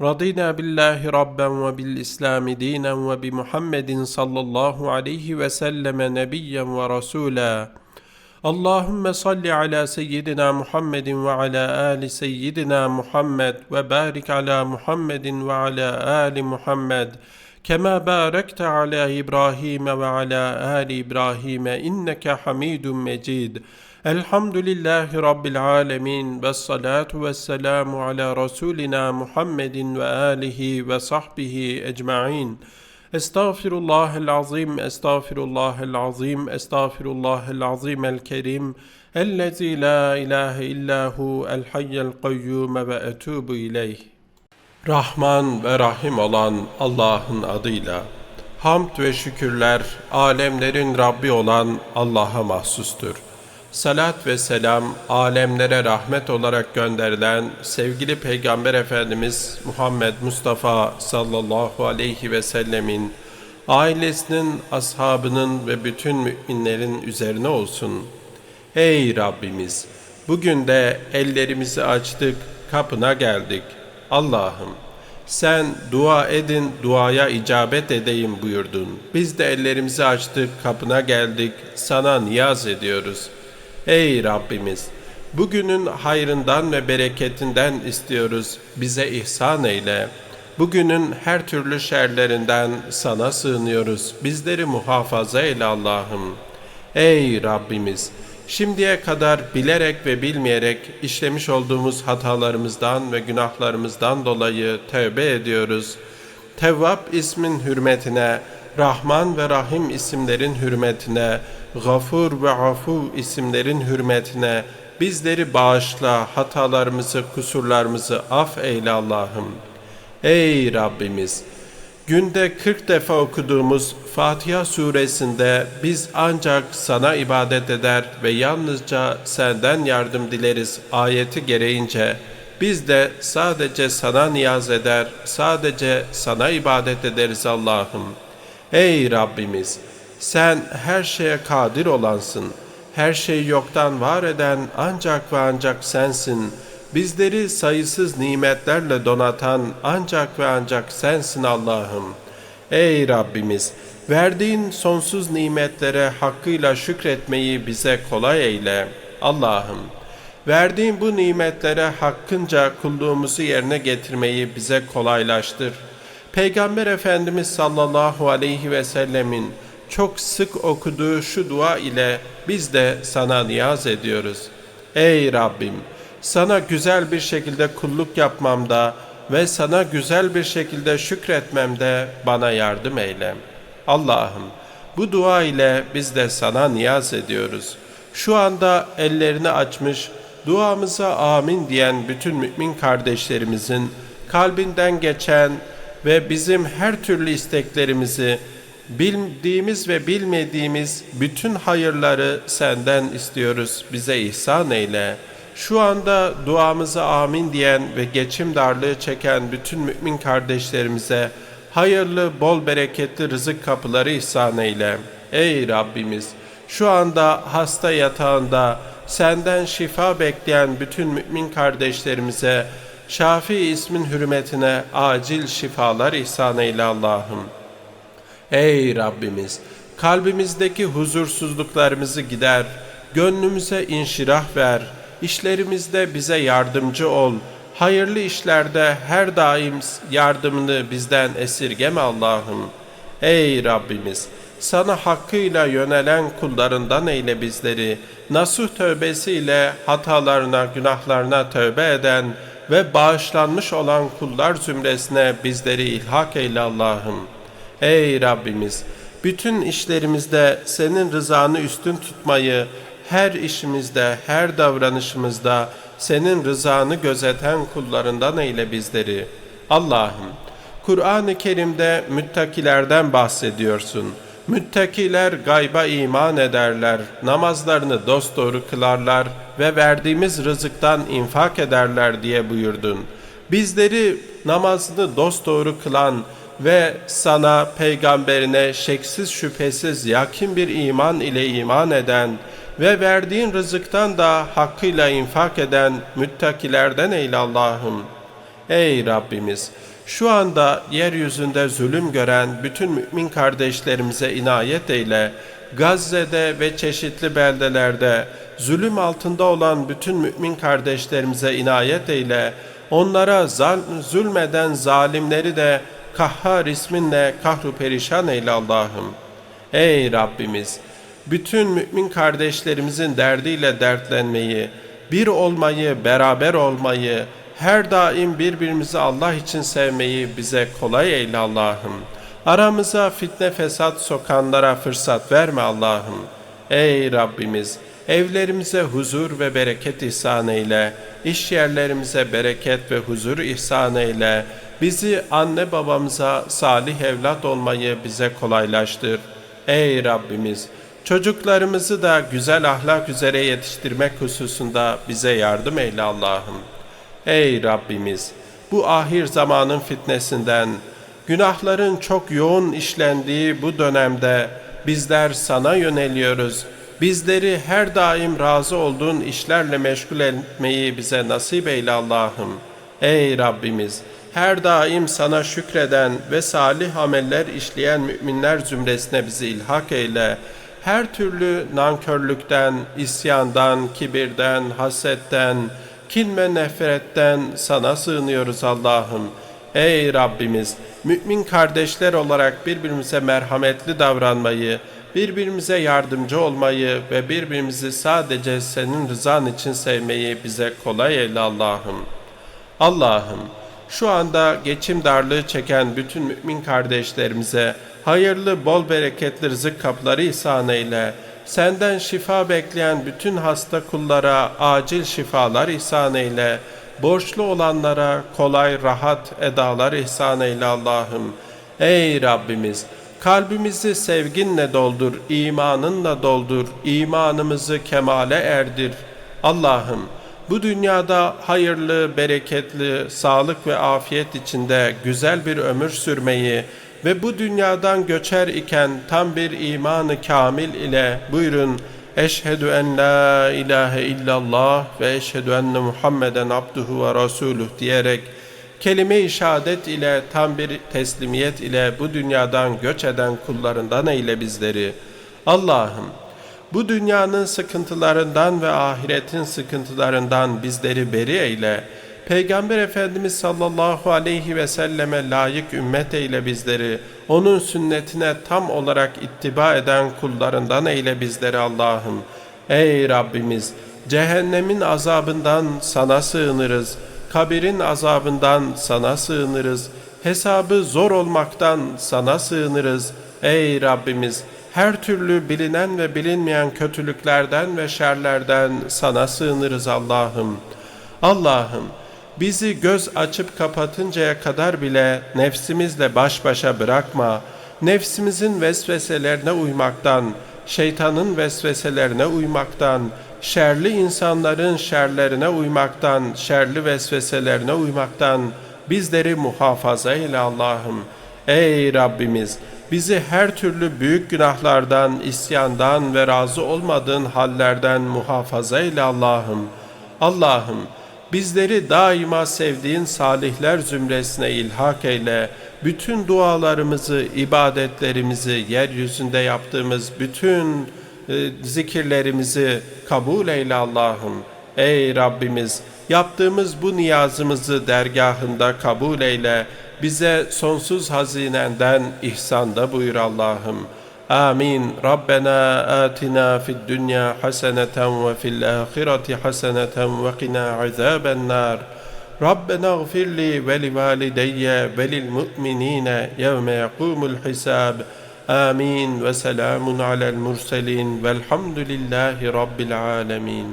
رضينا بالله ربا وبالإسلام دينا وبمحمد صلى الله عليه وسلم نبيا ورسولا. اللهم صل على سيدنا محمد وعلى آل سيدنا محمد وبارك على محمد وعلى آل محمد كما باركت على إبراهيم وعلى آل إبراهيم إنك حميد مجيد. Elhamdülillahi Rabbil alemin ve salatu ve selamu ala Resulina Muhammedin ve alihi ve sahbihi ecma'in. Estağfirullahel azim, estağfirullahel azim, estağfirullahel azim el kerim. Ellezî la ilahe illahu el hayyel kayyume ve etûbu ileyh. Rahman ve Rahim olan Allah'ın adıyla. Hamd ve şükürler alemlerin Rabbi olan Allah'a mahsustur. Salat ve selam alemlere rahmet olarak gönderilen sevgili Peygamber Efendimiz Muhammed Mustafa sallallahu aleyhi ve sellemin ailesinin, ashabının ve bütün müminlerin üzerine olsun. Ey Rabbimiz! Bugün de ellerimizi açtık, kapına geldik. Allah'ım sen dua edin, duaya icabet edeyim buyurdun. Biz de ellerimizi açtık, kapına geldik, sana niyaz ediyoruz. Ey Rabbimiz! Bugünün hayrından ve bereketinden istiyoruz. Bize ihsan eyle. Bugünün her türlü şerlerinden sana sığınıyoruz. Bizleri muhafaza eyle Allah'ım. Ey Rabbimiz! Şimdiye kadar bilerek ve bilmeyerek işlemiş olduğumuz hatalarımızdan ve günahlarımızdan dolayı tövbe ediyoruz. Tevvab ismin hürmetine, Rahman ve Rahim isimlerin hürmetine, Gafur ve Afu isimlerin hürmetine bizleri bağışla, hatalarımızı, kusurlarımızı af eyle Allah'ım. Ey Rabbimiz! Günde 40 defa okuduğumuz Fatiha suresinde biz ancak sana ibadet eder ve yalnızca senden yardım dileriz ayeti gereğince biz de sadece sana niyaz eder, sadece sana ibadet ederiz Allah'ım. Ey Rabbimiz! Sen her şeye kadir olansın. Her şeyi yoktan var eden ancak ve ancak sensin. Bizleri sayısız nimetlerle donatan ancak ve ancak sensin Allah'ım. Ey Rabbimiz! Verdiğin sonsuz nimetlere hakkıyla şükretmeyi bize kolay eyle. Allah'ım! Verdiğin bu nimetlere hakkınca kulluğumuzu yerine getirmeyi bize kolaylaştır. Peygamber Efendimiz sallallahu aleyhi ve sellemin çok sık okuduğu şu dua ile biz de sana niyaz ediyoruz. Ey Rabbim! Sana güzel bir şekilde kulluk yapmamda ve sana güzel bir şekilde şükretmemde bana yardım eyle. Allah'ım bu dua ile biz de sana niyaz ediyoruz. Şu anda ellerini açmış, duamıza amin diyen bütün mümin kardeşlerimizin kalbinden geçen ve bizim her türlü isteklerimizi, bildiğimiz ve bilmediğimiz bütün hayırları senden istiyoruz. Bize ihsan eyle. Şu anda duamıza amin diyen ve geçim darlığı çeken bütün mümin kardeşlerimize hayırlı, bol bereketli rızık kapıları ihsan eyle. Ey Rabbimiz! Şu anda hasta yatağında senden şifa bekleyen bütün mümin kardeşlerimize Şafi ismin hürmetine acil şifalar ihsan eyle Allah'ım. Ey Rabbimiz! Kalbimizdeki huzursuzluklarımızı gider, gönlümüze inşirah ver, işlerimizde bize yardımcı ol, hayırlı işlerde her daim yardımını bizden esirgeme Allah'ım. Ey Rabbimiz! Sana hakkıyla yönelen kullarından eyle bizleri, nasuh tövbesiyle hatalarına, günahlarına tövbe eden ve bağışlanmış olan kullar zümresine bizleri ilhak eyle Allah'ım. Ey Rabbimiz! Bütün işlerimizde senin rızanı üstün tutmayı, her işimizde, her davranışımızda senin rızanı gözeten kullarından eyle bizleri. Allah'ım, Kur'an-ı Kerim'de müttakilerden bahsediyorsun. Müttakiler gayba iman ederler, namazlarını dosdoğru kılarlar ve verdiğimiz rızıktan infak ederler diye buyurdun. Bizleri namazını dosdoğru kılan ve sana, peygamberine şeksiz şüphesiz yakin bir iman ile iman eden ve verdiğin rızıktan da hakkıyla infak eden müttakilerden eyle Allah'ım. Ey Rabbimiz! Şu anda yeryüzünde zulüm gören bütün mümin kardeşlerimize inayet eyle. Gazze'de ve çeşitli beldelerde zulüm altında olan bütün mümin kardeşlerimize inayet eyle. Onlara zulmeden zalimleri de Kahhar isminle kahru perişan eyle Allah'ım. Ey Rabbimiz! Bütün mümin kardeşlerimizin derdiyle dertlenmeyi, bir olmayı, beraber olmayı, her daim birbirimizi Allah için sevmeyi bize kolay eyle Allah'ım. Aramıza fitne fesat sokanlara fırsat verme Allah'ım. Ey Rabbimiz! Evlerimize huzur ve bereket ihsan eyle. İş yerlerimize bereket ve huzur ihsan eyle. Bizi anne babamıza salih evlat olmayı bize kolaylaştır. Ey Rabbimiz! Çocuklarımızı da güzel ahlak üzere yetiştirmek hususunda bize yardım eyle Allah'ım. Ey Rabbimiz! Bu ahir zamanın fitnesinden, günahların çok yoğun işlendiği bu dönemde bizler sana yöneliyoruz. Bizleri her daim razı olduğun işlerle meşgul etmeyi bize nasip eyle Allah'ım. Ey Rabbimiz! Her daim sana şükreden ve salih ameller işleyen müminler zümresine bizi ilhak eyle. Her türlü nankörlükten, isyandan, kibirden, hasetten, kin ve nefretten sana sığınıyoruz Allah'ım. Ey Rabbimiz! Mümin kardeşler olarak birbirimize merhametli davranmayı, birbirimize yardımcı olmayı ve birbirimizi sadece senin rızan için sevmeyi bize kolay eyle Allah'ım. Allah'ım şu anda geçim darlığı çeken bütün mümin kardeşlerimize hayırlı, bol bereketli rızık kapları ihsan eyle. Senden şifa bekleyen bütün hasta kullara acil şifalar ihsan eyle. Borçlu olanlara kolay, rahat edalar ihsan eyle Allah'ım. Ey Rabbimiz! Kalbimizi sevginle doldur, imanınla doldur, imanımızı kemale erdir. Allah'ım bu dünyada hayırlı, bereketli, sağlık ve afiyet içinde güzel bir ömür sürmeyi ve bu dünyadan göçer iken tam bir imanı kamil ile buyurun Eşhedü en la ilahe illallah ve eşhedü enne Muhammeden abduhu ve rasuluh diyerek kelime-i şehadet ile tam bir teslimiyet ile bu dünyadan göç eden kullarından eyle bizleri. Allah'ım bu dünyanın sıkıntılarından ve ahiretin sıkıntılarından bizleri beri eyle. Peygamber Efendimiz sallallahu aleyhi ve selleme layık ümmet eyle bizleri. Onun sünnetine tam olarak ittiba eden kullarından eyle bizleri Allah'ım. Ey Rabbimiz! Cehennemin azabından sana sığınırız. Kabirin azabından sana sığınırız. Hesabı zor olmaktan sana sığınırız. Ey Rabbimiz! her türlü bilinen ve bilinmeyen kötülüklerden ve şerlerden sana sığınırız Allah'ım. Allah'ım bizi göz açıp kapatıncaya kadar bile nefsimizle baş başa bırakma. Nefsimizin vesveselerine uymaktan, şeytanın vesveselerine uymaktan, şerli insanların şerlerine uymaktan, şerli vesveselerine uymaktan bizleri muhafaza eyle Allah'ım. Ey Rabbimiz! bizi her türlü büyük günahlardan, isyandan ve razı olmadığın hallerden muhafaza eyle Allah'ım. Allah'ım bizleri daima sevdiğin salihler zümresine ilhak eyle. Bütün dualarımızı, ibadetlerimizi, yeryüzünde yaptığımız bütün e, zikirlerimizi kabul eyle Allah'ım. Ey Rabbimiz yaptığımız bu niyazımızı dergahında kabul eyle bize sonsuz hazinenden ihsanda buyur Allah'ım. Atina fid dünya haseneten ve fil ahireti haseneten ve qina azaben nar. ربنا اغفر لي ولوالدي وللمؤمنين يوم يقوم الحساب. آمين. وسلام على المرسلين. والحمد لله رب العالمين.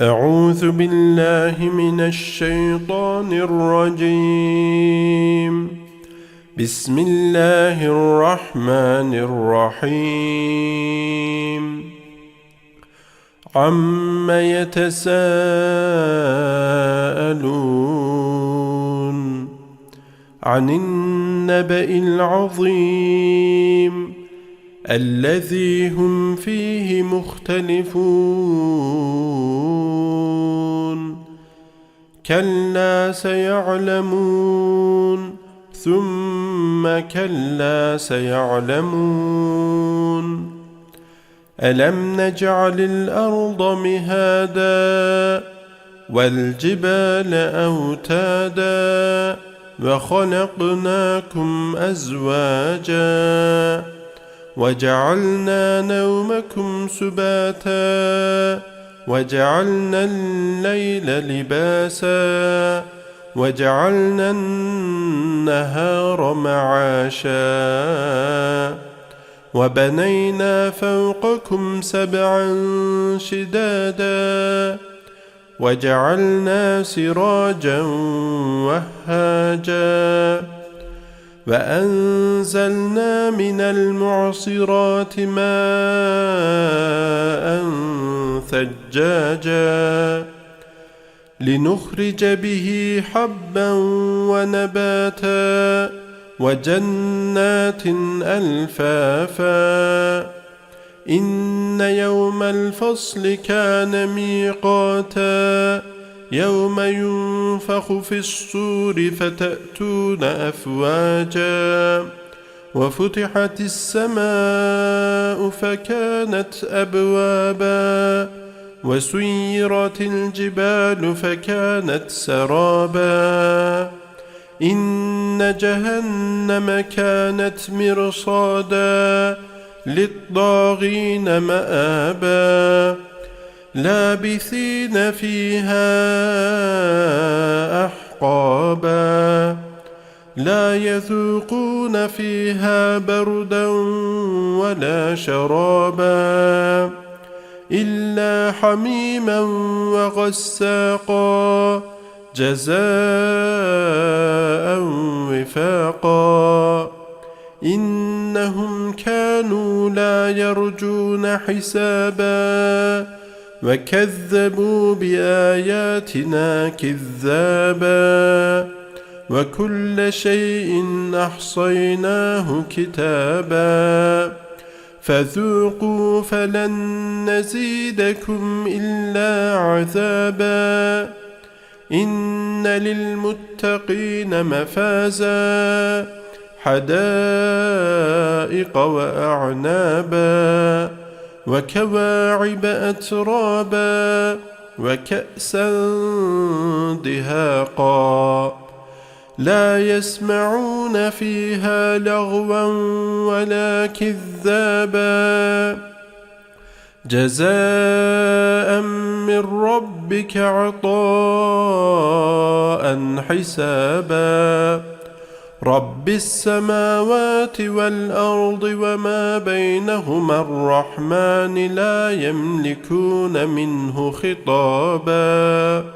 أعوذ بالله من الشيطان الرجيم. بسم الله الرحمن الرحيم. عم يتساءلون عن النبأ العظيم الذي هم فيه مختلفون كلا سيعلمون ثم كلا سيعلمون ألم نجعل الأرض مهادا والجبال أوتادا وخلقناكم أزواجا وجعلنا نومكم سباتا وجعلنا الليل لباسا وجعلنا النهار معاشا وبنينا فوقكم سبعا شدادا وجعلنا سراجا وهاجا وأنزلنا من المعصرات ماء ثجاجا لنخرج به حبا ونباتا وجنات ألفافا. إن يوم الفصل كان ميقاتا. يوم ينفخ في الصور فتأتون أفواجا. وفتحت السماء فكانت أبوابا. وسيرت الجبال فكانت سرابا. إن جهنم كانت مرصادا للطاغين مآبا. لابثين فيها أحقابا. لا يذوقون فيها بردا ولا شرابا. إلا حميما وغساقا جزاء وفاقا. إنهم كانوا لا يرجون حسابا وكذبوا بآياتنا كذابا. وكل شيء أحصيناه كتابا. فذوقوا فلن نزيدكم إلا عذابا. إن للمتقين مفازا. حدائق وأعنابا. وكواعب أترابا. وكأسا دهاقا. لا يسمعون فيها لغوا ولا كذابا. جزاء من ربك عطاء حسابا. رب السماوات والأرض وما بينهما الرحمن لا يملكون منه خطابا.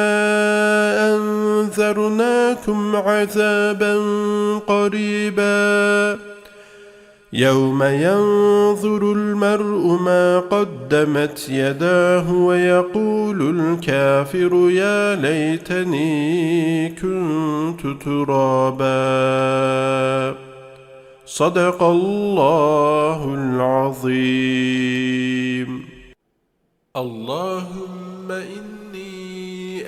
أنذرناكم عذابا قريبا يوم ينظر المرء ما قدمت يداه ويقول الكافر يا ليتني كنت ترابا صدق الله العظيم اللهم إني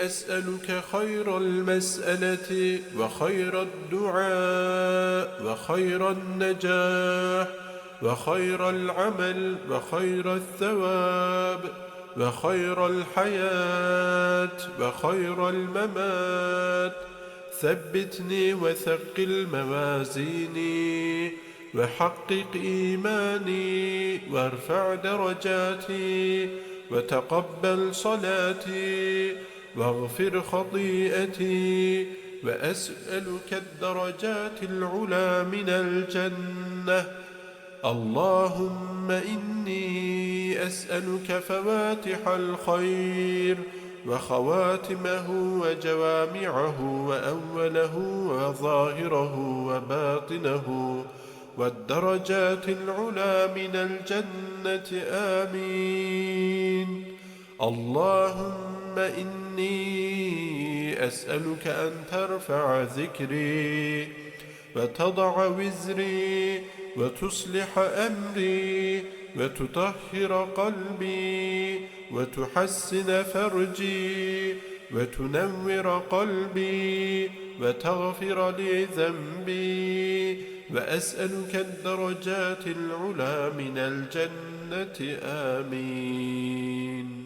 أسألك خير المسألة وخير الدعاء وخير النجاح وخير العمل وخير الثواب وخير الحياة وخير الممات. ثبتني وثقل موازيني وحقق إيماني وارفع درجاتي وتقبل صلاتي واغفر خطيئتي وأسألك الدرجات العلى من الجنة. اللهم إني أسألك فواتح الخير وخواتمه وجوامعه وأوله وظاهره وباطنه والدرجات العلى من الجنة. آمين. اللهم إني أسألك أن ترفع ذكري وتضع وزري وتصلح أمري وتطهر قلبي وتحسن فرجي وتنور قلبي وتغفر لي ذنبي وأسألك الدرجات العلى من الجنة. آمين.